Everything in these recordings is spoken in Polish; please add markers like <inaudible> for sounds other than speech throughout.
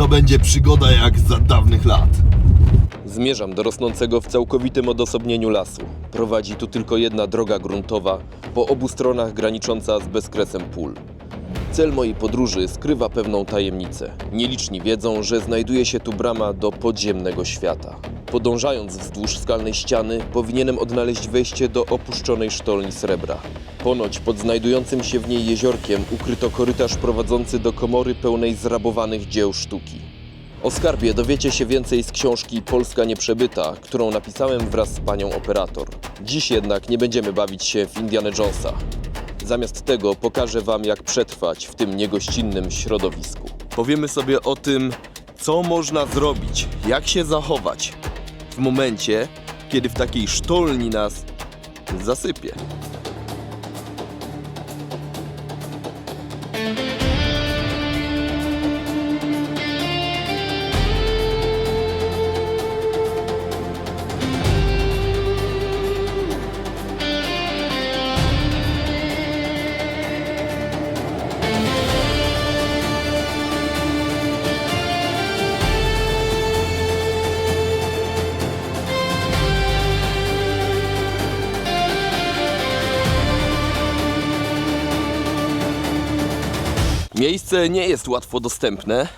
to będzie przygoda jak za dawnych lat. Zmierzam do rosnącego w całkowitym odosobnieniu lasu. Prowadzi tu tylko jedna droga gruntowa, po obu stronach granicząca z bezkresem pól. Cel mojej podróży skrywa pewną tajemnicę. Nieliczni wiedzą, że znajduje się tu brama do podziemnego świata. Podążając wzdłuż skalnej ściany, powinienem odnaleźć wejście do opuszczonej sztolni srebra. Ponoć pod znajdującym się w niej jeziorkiem ukryto korytarz prowadzący do komory pełnej zrabowanych dzieł sztuki. O skarbie dowiecie się więcej z książki Polska Nieprzebyta, którą napisałem wraz z panią operator. Dziś jednak nie będziemy bawić się w Indiana Jonesa. Zamiast tego pokażę wam, jak przetrwać w tym niegościnnym środowisku. Powiemy sobie o tym, co można zrobić, jak się zachować w momencie, kiedy w takiej sztolni nas zasypie. Miejsce nie jest łatwo dostępne,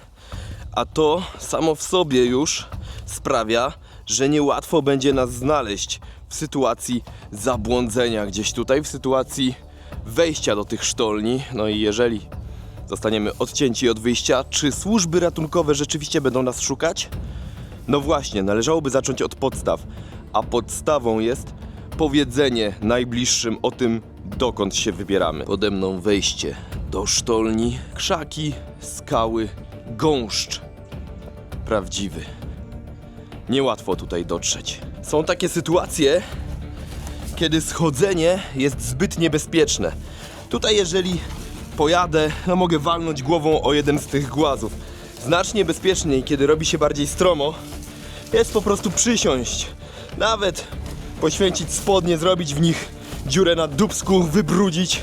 a to samo w sobie już sprawia, że niełatwo będzie nas znaleźć w sytuacji zabłądzenia gdzieś tutaj, w sytuacji wejścia do tych sztolni. No i jeżeli zostaniemy odcięci od wyjścia, czy służby ratunkowe rzeczywiście będą nas szukać? No właśnie, należałoby zacząć od podstaw, a podstawą jest powiedzenie najbliższym o tym, dokąd się wybieramy. Pode mną wejście do sztolni, krzaki, skały, gąszcz. Prawdziwy. Niełatwo tutaj dotrzeć. Są takie sytuacje, kiedy schodzenie jest zbyt niebezpieczne. Tutaj jeżeli pojadę, no mogę walnąć głową o jeden z tych głazów. Znacznie bezpieczniej, kiedy robi się bardziej stromo, jest po prostu przysiąść. Nawet poświęcić spodnie, zrobić w nich dziurę na dubsku, wybrudzić,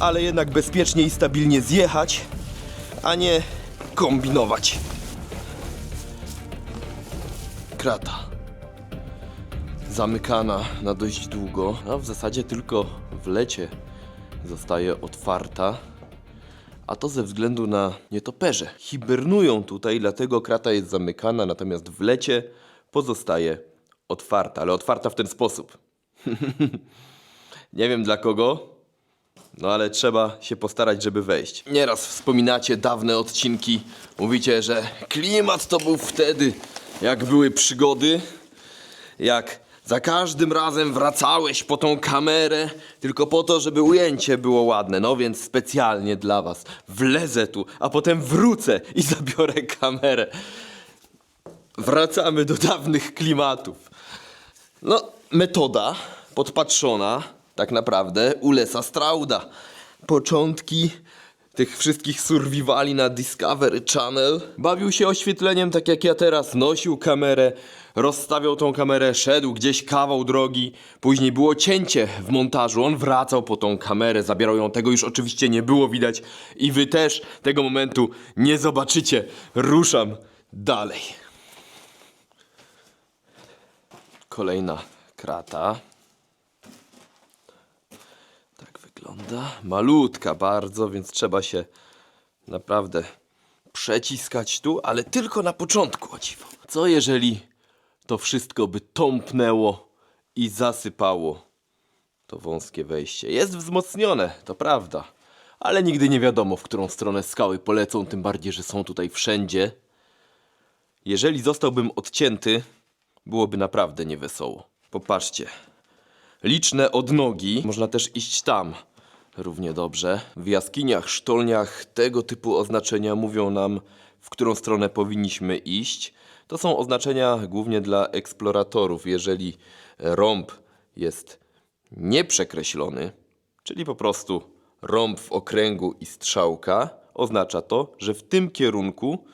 ale jednak bezpiecznie i stabilnie zjechać, a nie kombinować. Krata. Zamykana na dość długo, a w zasadzie tylko w lecie zostaje otwarta. A to ze względu na nietoperze. Hibernują tutaj, dlatego krata jest zamykana, natomiast w lecie pozostaje otwarta, ale otwarta w ten sposób. <laughs> Nie wiem dla kogo, no ale trzeba się postarać, żeby wejść. Nieraz wspominacie dawne odcinki. Mówicie, że klimat to był wtedy, jak były przygody, jak za każdym razem wracałeś po tą kamerę, tylko po to, żeby ujęcie było ładne. No więc specjalnie dla was wlezę tu, a potem wrócę i <laughs> zabiorę kamerę. Wracamy do dawnych klimatów. No, metoda podpatrzona tak naprawdę u Lesa Strauda. Początki tych wszystkich survivali na Discovery Channel. Bawił się oświetleniem tak jak ja teraz. Nosił kamerę, rozstawiał tą kamerę, szedł gdzieś kawał drogi. Później było cięcie w montażu. On wracał po tą kamerę, zabierał ją. Tego już oczywiście nie było widać. I wy też tego momentu nie zobaczycie. Ruszam dalej. Kolejna krata. Tak wygląda. Malutka bardzo, więc trzeba się naprawdę przeciskać tu, ale tylko na początku, o dziwo. Co jeżeli to wszystko by tąpnęło i zasypało to wąskie wejście? Jest wzmocnione, to prawda, ale nigdy nie wiadomo, w którą stronę skały polecą, tym bardziej, że są tutaj wszędzie. Jeżeli zostałbym odcięty, byłoby naprawdę niewesoło. Popatrzcie. Liczne odnogi, można też iść tam równie dobrze. W jaskiniach, sztolniach tego typu oznaczenia mówią nam, w którą stronę powinniśmy iść. To są oznaczenia głównie dla eksploratorów. Jeżeli rąb jest nieprzekreślony, czyli po prostu rąb w okręgu i strzałka, oznacza to, że w tym kierunku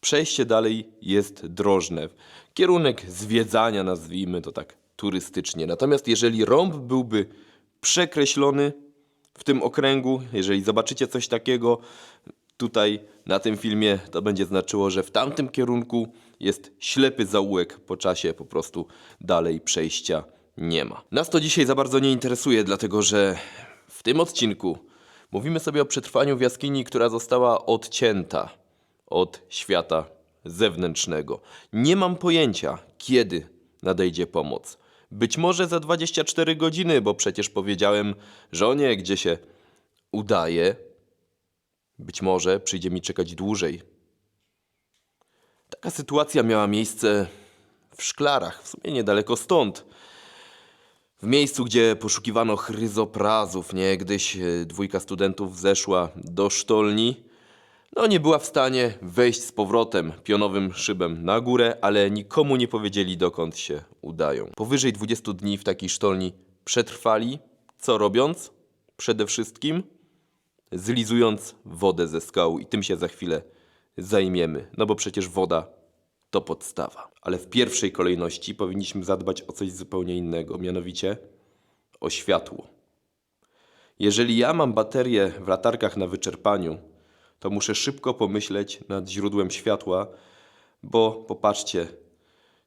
przejście dalej jest drożne. Kierunek zwiedzania, nazwijmy to tak turystycznie. Natomiast jeżeli rąb byłby przekreślony w tym okręgu, jeżeli zobaczycie coś takiego, Tutaj na tym filmie to będzie znaczyło, że w tamtym kierunku jest ślepy zaułek po czasie, po prostu dalej przejścia nie ma. Nas to dzisiaj za bardzo nie interesuje, dlatego że w tym odcinku mówimy sobie o przetrwaniu w jaskini, która została odcięta od świata zewnętrznego. Nie mam pojęcia, kiedy nadejdzie pomoc. Być może za 24 godziny, bo przecież powiedziałem żonie, gdzie się udaje. Być może przyjdzie mi czekać dłużej. Taka sytuacja miała miejsce w Szklarach, w sumie niedaleko stąd. W miejscu, gdzie poszukiwano chryzoprazów, niegdyś dwójka studentów zeszła do sztolni. No, nie była w stanie wejść z powrotem pionowym szybem na górę, ale nikomu nie powiedzieli, dokąd się udają. Powyżej 20 dni w takiej sztolni przetrwali, co robiąc? Przede wszystkim zlizując wodę ze skał i tym się za chwilę zajmiemy, no bo przecież woda to podstawa. Ale w pierwszej kolejności powinniśmy zadbać o coś zupełnie innego, mianowicie o światło. Jeżeli ja mam baterię w latarkach na wyczerpaniu, to muszę szybko pomyśleć nad źródłem światła, bo popatrzcie,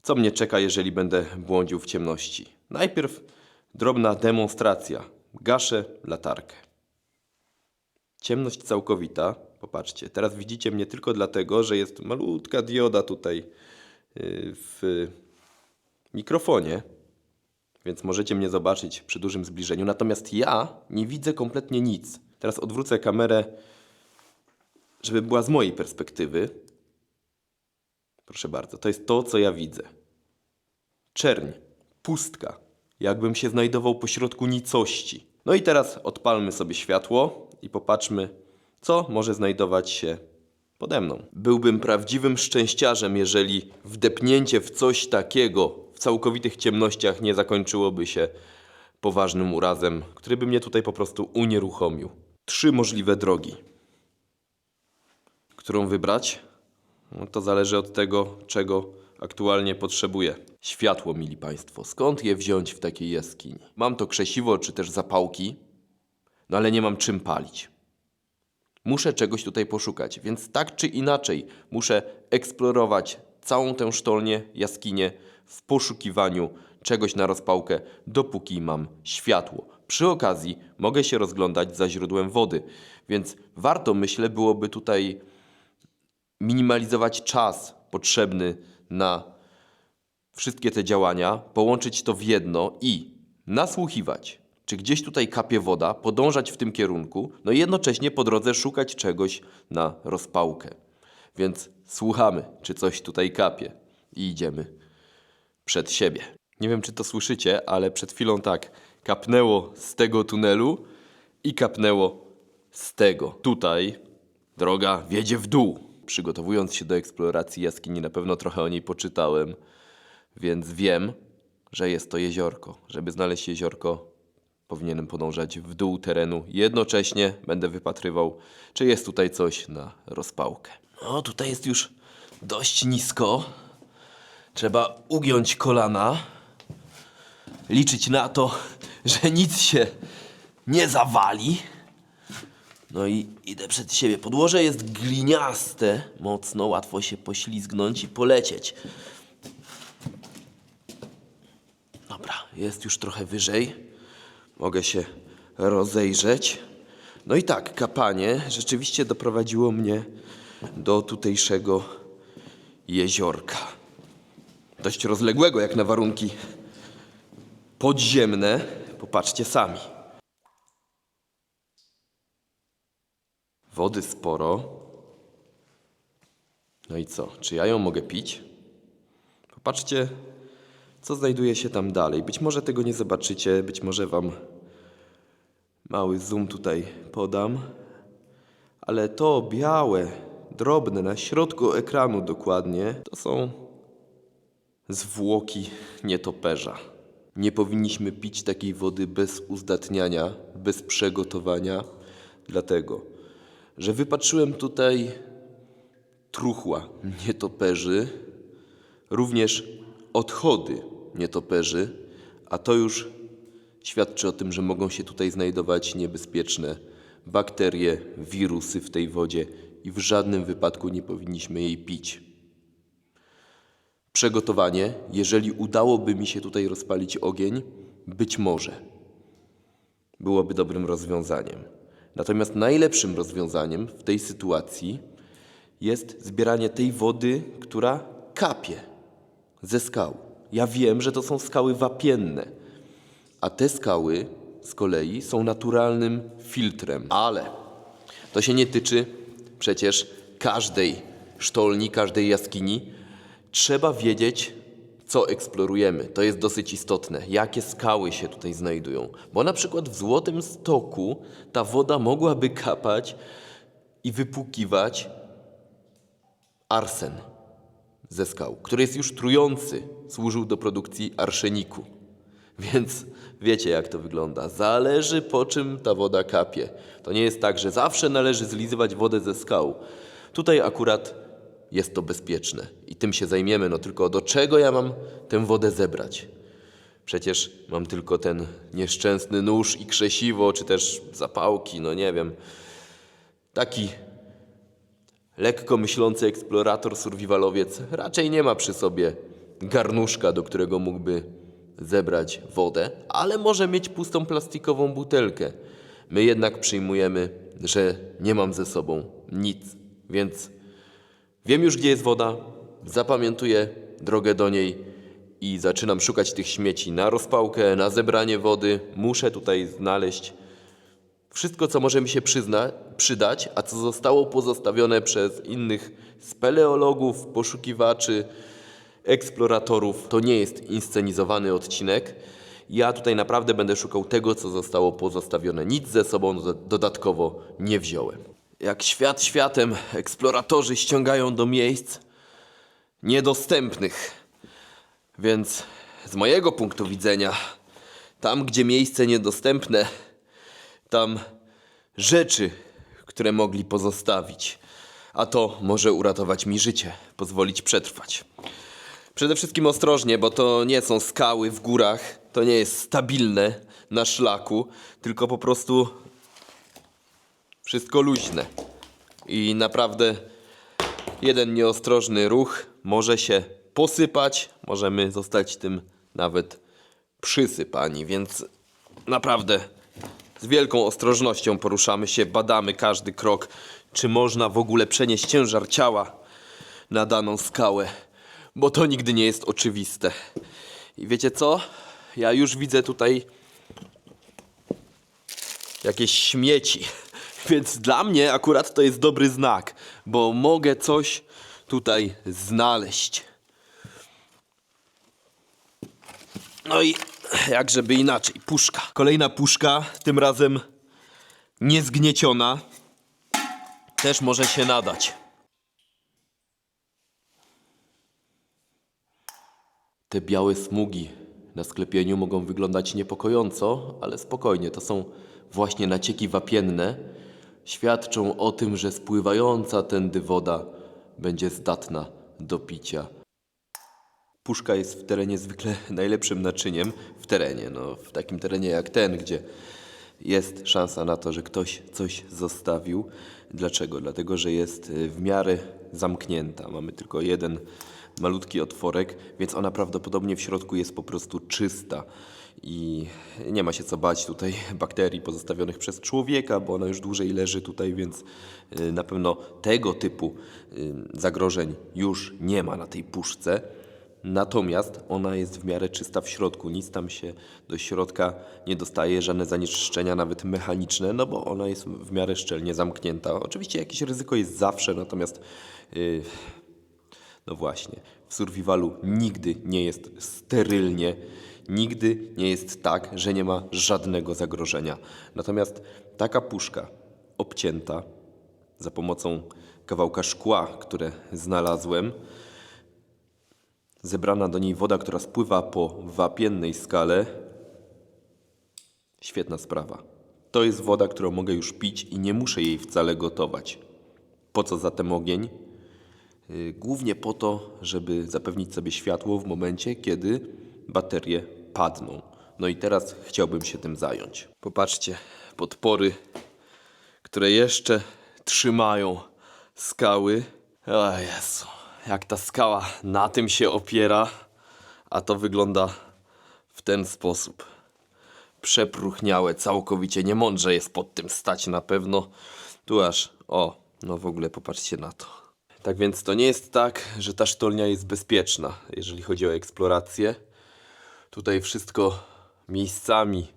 co mnie czeka, jeżeli będę błądził w ciemności. Najpierw drobna demonstracja. Gaszę latarkę. Ciemność całkowita. Popatrzcie, teraz widzicie mnie tylko dlatego, że jest malutka dioda tutaj yy, w mikrofonie, więc możecie mnie zobaczyć przy dużym zbliżeniu. Natomiast ja nie widzę kompletnie nic. Teraz odwrócę kamerę, żeby była z mojej perspektywy. Proszę bardzo, to jest to, co ja widzę. Czerń, pustka, jakbym się znajdował pośrodku nicości. No i teraz odpalmy sobie światło i popatrzmy, co może znajdować się pode mną. Byłbym prawdziwym szczęściarzem, jeżeli wdepnięcie w coś takiego w całkowitych ciemnościach nie zakończyłoby się poważnym urazem, który by mnie tutaj po prostu unieruchomił. Trzy możliwe drogi. Którą wybrać? No to zależy od tego, czego aktualnie potrzebuję. Światło, mili Państwo. Skąd je wziąć w takiej jaskini? Mam to krzesiwo, czy też zapałki, no ale nie mam czym palić. Muszę czegoś tutaj poszukać, więc tak czy inaczej muszę eksplorować całą tę sztolnię, jaskinię w poszukiwaniu czegoś na rozpałkę, dopóki mam światło. Przy okazji mogę się rozglądać za źródłem wody, więc warto, myślę, byłoby tutaj minimalizować czas potrzebny na wszystkie te działania, połączyć to w jedno i nasłuchiwać, czy gdzieś tutaj kapie woda, podążać w tym kierunku, no i jednocześnie po drodze szukać czegoś na rozpałkę. Więc słuchamy, czy coś tutaj kapie i idziemy przed siebie. Nie wiem, czy to słyszycie, ale przed chwilą tak kapnęło z tego tunelu i kapnęło z tego. Tutaj droga wiedzie w dół. Przygotowując się do eksploracji jaskini, na pewno trochę o niej poczytałem, więc wiem, że jest to jeziorko. Żeby znaleźć jeziorko, powinienem podążać w dół terenu. Jednocześnie będę wypatrywał, czy jest tutaj coś na rozpałkę. No, tutaj jest już dość nisko. Trzeba ugiąć kolana, liczyć na to, że nic się nie zawali. No i idę przed siebie. Podłoże jest gliniaste, mocno, łatwo się poślizgnąć i polecieć. Dobra, jest już trochę wyżej. Mogę się rozejrzeć. No i tak, kapanie rzeczywiście doprowadziło mnie do tutejszego jeziorka. Dość rozległego jak na warunki podziemne. Popatrzcie sami. Wody sporo. No i co? Czy ja ją mogę pić? Popatrzcie, co znajduje się tam dalej. Być może tego nie zobaczycie, być może wam mały zoom tutaj podam. Ale to białe, drobne, na środku ekranu dokładnie, to są zwłoki nietoperza. Nie powinniśmy pić takiej wody bez uzdatniania, bez przygotowania, dlatego, że wypatrzyłem tutaj truchła nietoperzy, również odchody nietoperzy, a to już świadczy o tym, że mogą się tutaj znajdować niebezpieczne bakterie, wirusy w tej wodzie i w żadnym wypadku nie powinniśmy jej pić. Przygotowanie, jeżeli udałoby mi się tutaj rozpalić ogień, być może byłoby dobrym rozwiązaniem. Natomiast najlepszym rozwiązaniem w tej sytuacji jest zbieranie tej wody, która kapie ze skał. Ja wiem, że to są skały wapienne, a te skały z kolei są naturalnym filtrem. Ale to się nie tyczy przecież każdej sztolni, każdej jaskini. Trzeba wiedzieć, co eksplorujemy. To jest dosyć istotne. Jakie skały się tutaj znajdują. Bo na przykład w Złotym Stoku ta woda mogłaby kapać i wypłukiwać arsen ze skał, który jest już trujący, służył do produkcji arszeniku. Więc wiecie, jak to wygląda. Zależy po czym ta woda kapie. To nie jest tak, że zawsze należy zlizywać wodę ze skał. Tutaj akurat jest to bezpieczne i tym się zajmiemy. No tylko do czego ja mam tę wodę zebrać? Przecież mam tylko ten nieszczęsny nóż i krzesiwo, czy też zapałki, no nie wiem. Taki lekko myślący eksplorator, survivalowiec raczej nie ma przy sobie garnuszka, do którego mógłby zebrać wodę, ale może mieć pustą plastikową butelkę. My jednak przyjmujemy, że nie mam ze sobą nic, więc wiem już, gdzie jest woda, zapamiętuję drogę do niej i zaczynam szukać tych śmieci na rozpałkę, na zebranie wody. Muszę tutaj znaleźć wszystko, co może mi się przyzna, przydać, a co zostało pozostawione przez innych speleologów, poszukiwaczy, eksploratorów, to nie jest inscenizowany odcinek. Ja tutaj naprawdę będę szukał tego, co zostało pozostawione. Nic ze sobą do- dodatkowo nie wziąłem. Jak świat światem, eksploratorzy ściągają do miejsc niedostępnych. Więc z mojego punktu widzenia, tam gdzie miejsce niedostępne, tam rzeczy, które mogli pozostawić. A to może uratować mi życie, pozwolić przetrwać. Przede wszystkim ostrożnie, bo to nie są skały w górach, to nie jest stabilne na szlaku, tylko po prostu wszystko luźne. I naprawdę jeden nieostrożny ruch może się posypać, możemy zostać tym nawet przysypani, więc naprawdę z wielką ostrożnością poruszamy się, badamy każdy krok, czy można w ogóle przenieść ciężar ciała na daną skałę, bo to nigdy nie jest oczywiste. I wiecie co? Ja już widzę tutaj jakieś śmieci. Więc dla mnie akurat to jest dobry znak, bo mogę coś tutaj znaleźć. No i jak żeby inaczej, puszka. Kolejna puszka, tym razem niezgnieciona, też może się nadać. Te białe smugi na sklepieniu mogą wyglądać niepokojąco, ale spokojnie, to są właśnie nacieki wapienne. Świadczą o tym, że spływająca tędy woda będzie zdatna do picia. Puszka jest w terenie zwykle <laughs> najlepszym naczyniem w terenie. No, w takim terenie jak ten, gdzie jest szansa na to, że ktoś coś zostawił. Dlaczego? Dlatego, że jest y, w miarę zamknięta. Mamy tylko jeden malutki otworek, więc ona prawdopodobnie w środku jest po prostu czysta. I nie ma się co bać tutaj bakterii pozostawionych przez człowieka, bo ona już dłużej leży tutaj, więc y, na pewno tego typu y, zagrożeń już nie ma na tej puszce. Natomiast ona jest w miarę czysta w środku, nic tam się do środka nie dostaje, żadne zanieczyszczenia, nawet mechaniczne, no bo ona jest w miarę szczelnie zamknięta. Oczywiście jakieś ryzyko jest zawsze, natomiast yy, no właśnie, w survivalu nigdy nie jest sterylnie, nigdy nie jest tak, że nie ma żadnego zagrożenia. Natomiast taka puszka obcięta za pomocą kawałka szkła, które znalazłem, zebrana do niej woda, która spływa po wapiennej skale. Świetna sprawa. To jest woda, którą mogę już pić i nie muszę jej wcale gotować. Po co zatem ogień? Yy, Głównie po to, żeby zapewnić sobie światło w momencie, kiedy baterie padną. No i teraz chciałbym się tym zająć. Popatrzcie, podpory, które jeszcze trzymają skały. O Jezu, jak ta skała na tym się opiera, a to wygląda w ten sposób. Przepruchniałe całkowicie, niemądrze jest pod tym stać na pewno. Tu aż, o, no w ogóle popatrzcie na to. Tak więc to nie jest tak, że ta sztolnia jest bezpieczna, jeżeli chodzi o eksplorację. Tutaj wszystko miejscami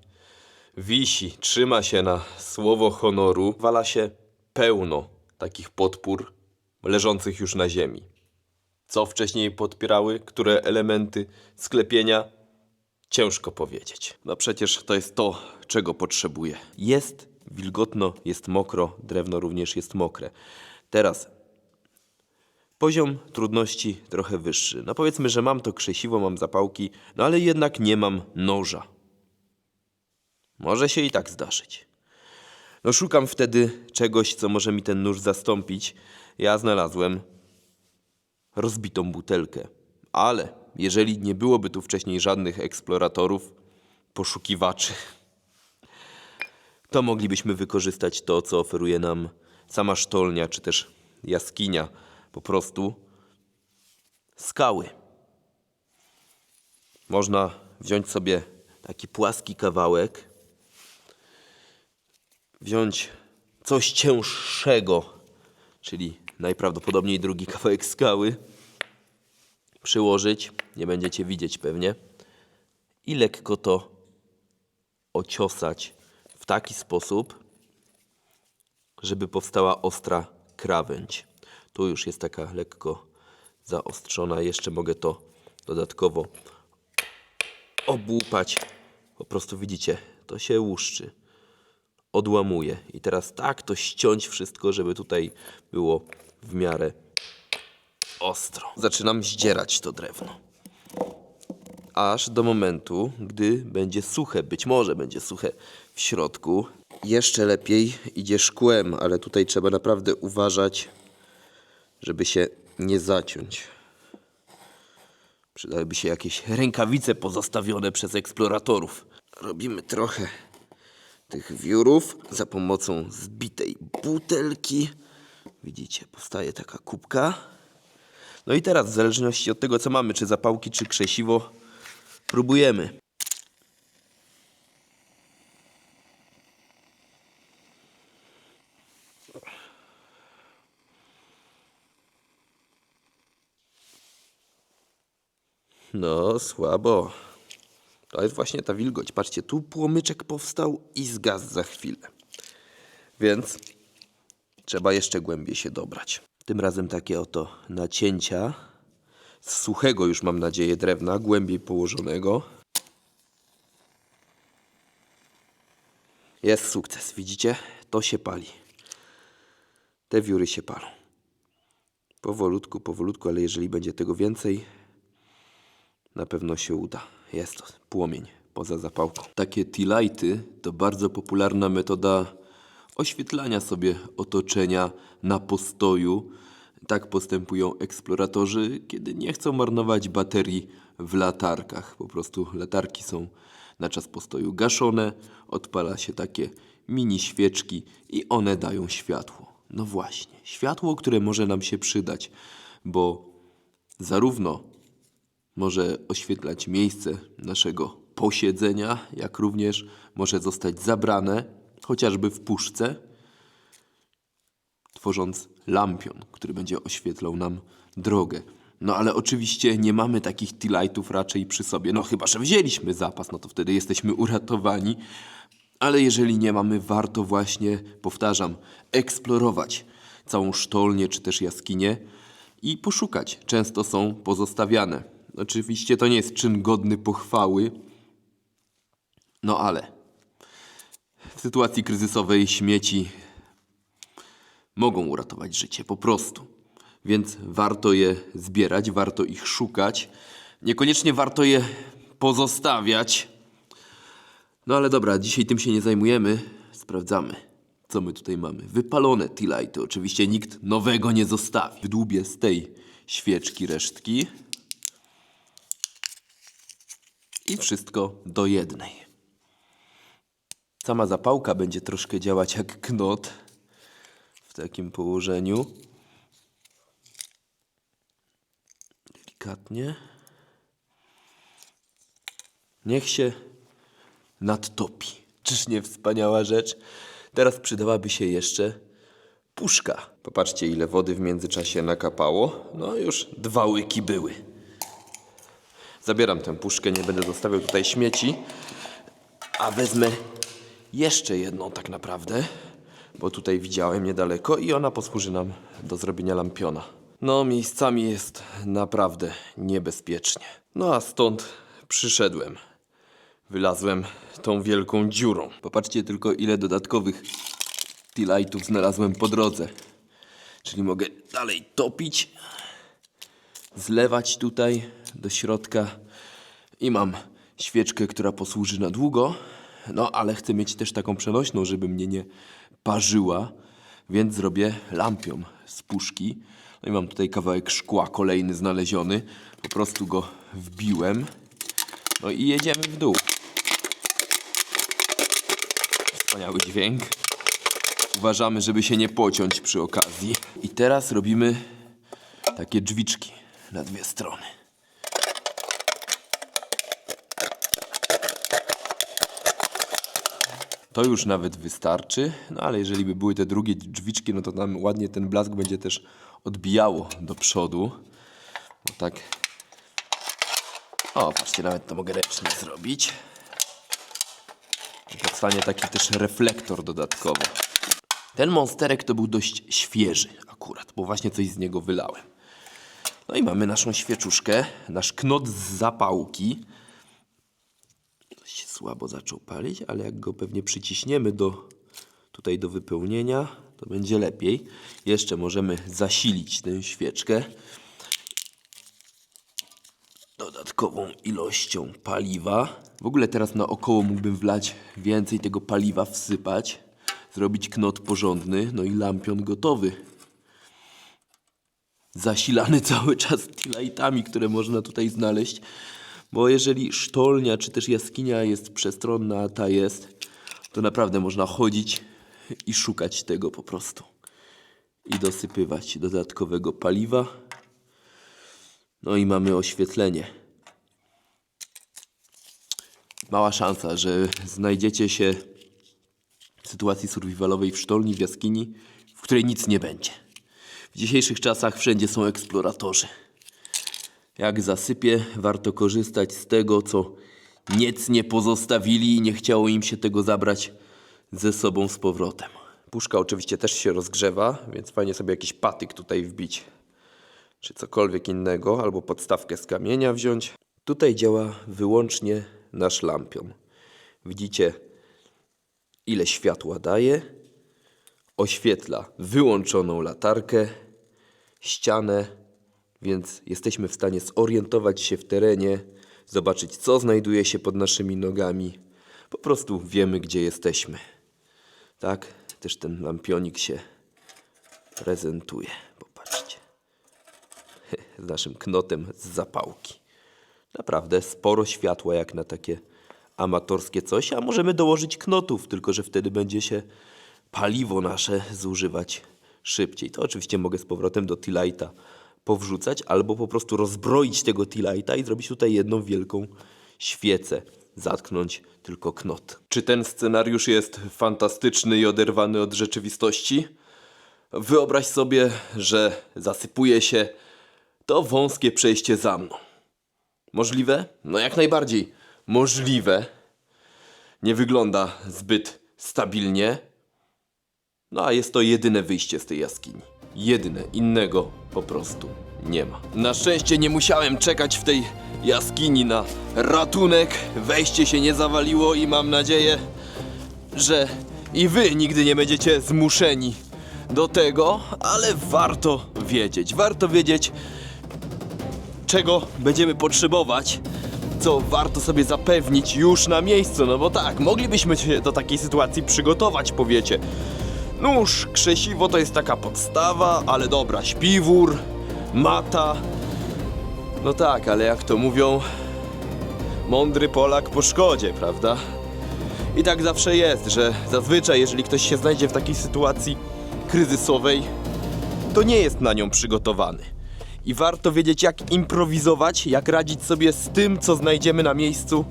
wisi, trzyma się na słowo honoru. Wala się pełno takich podpór leżących już na ziemi. Co wcześniej podpierały, które elementy sklepienia, ciężko powiedzieć. No przecież to jest to, czego potrzebuję. Jest wilgotno, jest mokro, drewno również jest mokre. Teraz Poziom trudności trochę wyższy. No powiedzmy, że mam to krzesiwo, mam zapałki, no ale jednak nie mam noża. Może się i tak zdarzyć. No szukam wtedy czegoś, co może mi ten nóż zastąpić. Ja znalazłem rozbitą butelkę. Ale jeżeli nie byłoby tu wcześniej żadnych eksploratorów, poszukiwaczy, to moglibyśmy wykorzystać to, co oferuje nam sama sztolnia, czy też jaskinia, po prostu skały. Można wziąć sobie taki płaski kawałek, wziąć coś cięższego, czyli najprawdopodobniej drugi kawałek skały, przyłożyć, nie będziecie widzieć pewnie, i lekko to ociosać w taki sposób, żeby powstała ostra krawędź. Tu już jest taka lekko zaostrzona. Jeszcze mogę to dodatkowo obłupać. Po prostu widzicie, to się łuszczy, odłamuje. I teraz tak to ściąć wszystko, żeby tutaj było w miarę ostro. Zaczynam zdzierać to drewno. Aż do momentu, gdy będzie suche. Być może będzie suche w środku. Jeszcze lepiej idzie szkłem, ale tutaj trzeba naprawdę uważać, żeby się nie zaciąć. Przydałyby się jakieś rękawice pozostawione przez eksploratorów. Robimy trochę tych wiórów za pomocą zbitej butelki. Widzicie, powstaje taka kubka. No i teraz, w zależności od tego, co mamy, czy zapałki, czy krzesiwo, próbujemy. No, słabo. To jest właśnie ta wilgoć. Patrzcie, tu płomyczek powstał i zgasł za chwilę. Więc trzeba jeszcze głębiej się dobrać. Tym razem takie oto nacięcia z suchego już mam nadzieję drewna, głębiej położonego. Jest sukces, widzicie? To się pali. Te wióry się palą. Powolutku, powolutku, ale jeżeli będzie tego więcej, na pewno się uda. Jest to płomień poza zapałką. Takie tea-lighty to bardzo popularna metoda oświetlania sobie otoczenia na postoju. Tak postępują eksploratorzy, kiedy nie chcą marnować baterii w latarkach. Po prostu latarki są na czas postoju gaszone, odpala się takie mini świeczki i one dają światło. No właśnie, światło, które może nam się przydać, bo zarówno może oświetlać miejsce naszego posiedzenia, jak również może zostać zabrane, chociażby w puszce, tworząc lampion, który będzie oświetlał nam drogę. No ale oczywiście nie mamy takich tea-lightów raczej przy sobie, no chyba, że wzięliśmy zapas, no to wtedy jesteśmy uratowani. Ale jeżeli nie mamy, warto właśnie, powtarzam, eksplorować całą sztolnię czy też jaskinię i poszukać. Często są pozostawiane. Oczywiście to nie jest czyn godny pochwały, no ale w sytuacji kryzysowej śmieci mogą uratować życie, po prostu. Więc warto je zbierać, warto ich szukać. Niekoniecznie warto je pozostawiać. No ale dobra, dzisiaj tym się nie zajmujemy. Sprawdzamy, co my tutaj mamy. Wypalone tea-lighty. Oczywiście nikt nowego nie zostawi. Wydłubię z tej świeczki resztki i wszystko do jednej. Sama zapałka będzie troszkę działać jak knot w takim położeniu. Delikatnie. Niech się nadtopi. Czyż nie wspaniała rzecz? Teraz przydałaby się jeszcze puszka. Popatrzcie, ile wody w międzyczasie nakapało. No już dwa łyki były. Zabieram tę puszkę, nie będę zostawiał tutaj śmieci. A wezmę jeszcze jedną tak naprawdę, bo tutaj widziałem niedaleko i ona posłuży nam do zrobienia lampiona. No, miejscami jest naprawdę niebezpiecznie. No a stąd przyszedłem. Wylazłem tą wielką dziurą. Popatrzcie tylko, ile dodatkowych T-lightów znalazłem po drodze. Czyli mogę dalej topić, zlewać tutaj do środka i mam świeczkę, która posłuży na długo. No, ale chcę mieć też taką przenośną, żeby mnie nie parzyła, więc zrobię lampion z puszki. No i mam tutaj kawałek szkła kolejny znaleziony. Po prostu go wbiłem. No i jedziemy w dół. Wspaniały dźwięk. Uważamy, żeby się nie pociąć przy okazji. I teraz robimy takie drzwiczki na dwie strony. To już nawet wystarczy, no ale jeżeli by były te drugie drzwiczki, no to nam ładnie ten blask będzie też odbijało do przodu. Bo tak. O, patrzcie, nawet to mogę ręcznie zrobić. Powstanie taki też reflektor dodatkowo. Ten monsterek to był dość świeży akurat, bo właśnie coś z niego wylałem. No i mamy naszą świeczuszkę, nasz knot z zapałki. Coś się słabo zaczął palić, ale jak go pewnie przyciśniemy do, tutaj do wypełnienia, to będzie lepiej. Jeszcze możemy zasilić tę świeczkę dodatkową ilością paliwa. W ogóle teraz naokoło mógłbym wlać więcej tego paliwa, wsypać, zrobić knot porządny, no i lampion gotowy. Zasilany <laughs> cały czas lightami, które można tutaj znaleźć. Bo jeżeli sztolnia czy też jaskinia jest przestronna, a ta jest, to naprawdę można chodzić i szukać tego po prostu. I dosypywać dodatkowego paliwa. No i mamy oświetlenie. Mała szansa, że znajdziecie się w sytuacji survivalowej w sztolni, w jaskini, w której nic nie będzie. W dzisiejszych czasach wszędzie są eksploratorzy. Jak zasypie, warto korzystać z tego, co nic nie pozostawili i nie chciało im się tego zabrać ze sobą z powrotem. Puszka oczywiście też się rozgrzewa, więc fajnie sobie jakiś patyk tutaj wbić czy cokolwiek innego, albo podstawkę z kamienia wziąć. Tutaj działa wyłącznie nasz lampion. Widzicie, ile światła daje. Oświetla wyłączoną latarkę, ścianę, więc jesteśmy w stanie zorientować się w terenie, zobaczyć, co znajduje się pod naszymi nogami. Po prostu wiemy, gdzie jesteśmy. Tak, też ten lampionik się prezentuje. Popatrzcie <laughs> z naszym knotem z zapałki. Naprawdę sporo światła jak na takie amatorskie coś, a możemy dołożyć knotów, tylko że wtedy będzie się paliwo nasze zużywać szybciej. To oczywiście mogę z powrotem do T-Lighta powrzucać, albo po prostu rozbroić tego T-Lighta i zrobić tutaj jedną wielką świecę. Zatknąć tylko knot. Czy ten scenariusz jest fantastyczny i oderwany od rzeczywistości? Wyobraź sobie, że zasypuje się to wąskie przejście za mną. Możliwe? No jak najbardziej możliwe. Nie wygląda zbyt stabilnie. No a jest to jedyne wyjście z tej jaskini. Jedyne, innego po prostu nie ma. Na szczęście nie musiałem czekać w tej jaskini na ratunek. Wejście się nie zawaliło i mam nadzieję, że i wy nigdy nie będziecie zmuszeni do tego, ale warto wiedzieć. Warto wiedzieć, czego będziemy potrzebować, co warto sobie zapewnić już na miejscu. No bo tak, moglibyśmy się do takiej sytuacji przygotować, powiecie. Nóż, krzesiwo to jest taka podstawa, ale dobra, śpiwór, mata. No tak, ale jak to mówią, mądry Polak po szkodzie, prawda? I tak zawsze jest, że zazwyczaj, jeżeli ktoś się znajdzie w takiej sytuacji kryzysowej, to nie jest na nią przygotowany. i warto wiedzieć jak improwizować, jak radzić sobie z tym, co znajdziemy na miejscu,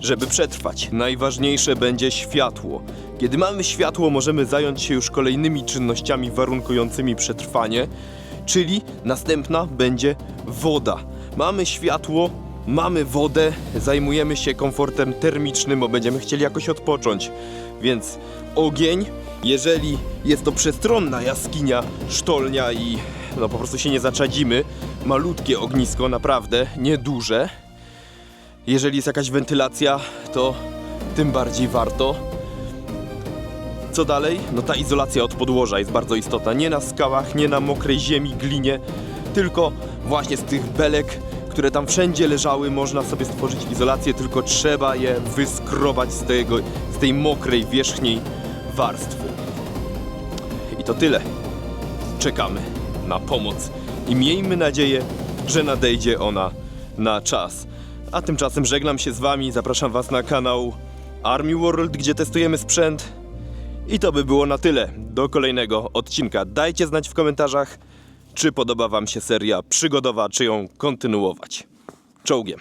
żeby przetrwać. Najważniejsze będzie światło. Kiedy mamy światło, możemy zająć się już kolejnymi czynnościami warunkującymi przetrwanie, czyli następna będzie woda. Mamy światło, mamy wodę, zajmujemy się komfortem termicznym, bo będziemy chcieli jakoś odpocząć. Więc ogień, jeżeli jest to przestronna jaskinia, sztolnia i no po prostu się nie zaczadzimy, malutkie ognisko, naprawdę, nieduże. Jeżeli jest jakaś wentylacja, to tym bardziej warto. Co dalej? No ta izolacja od podłoża jest bardzo istotna. Nie na skałach, nie na mokrej ziemi, glinie, tylko właśnie z tych belek, które tam wszędzie leżały, można sobie stworzyć izolację, tylko trzeba je wyskrobać z, tego, z tej mokrej wierzchniej warstwy. I to tyle. Czekamy na pomoc i miejmy nadzieję, że nadejdzie ona na czas. A tymczasem żegnam się z Wami, zapraszam Was na kanał Army World, gdzie testujemy sprzęt. I to by było na tyle. Do kolejnego odcinka. Dajcie znać w komentarzach, czy podoba Wam się seria przygodowa, czy ją kontynuować. Czołgiem.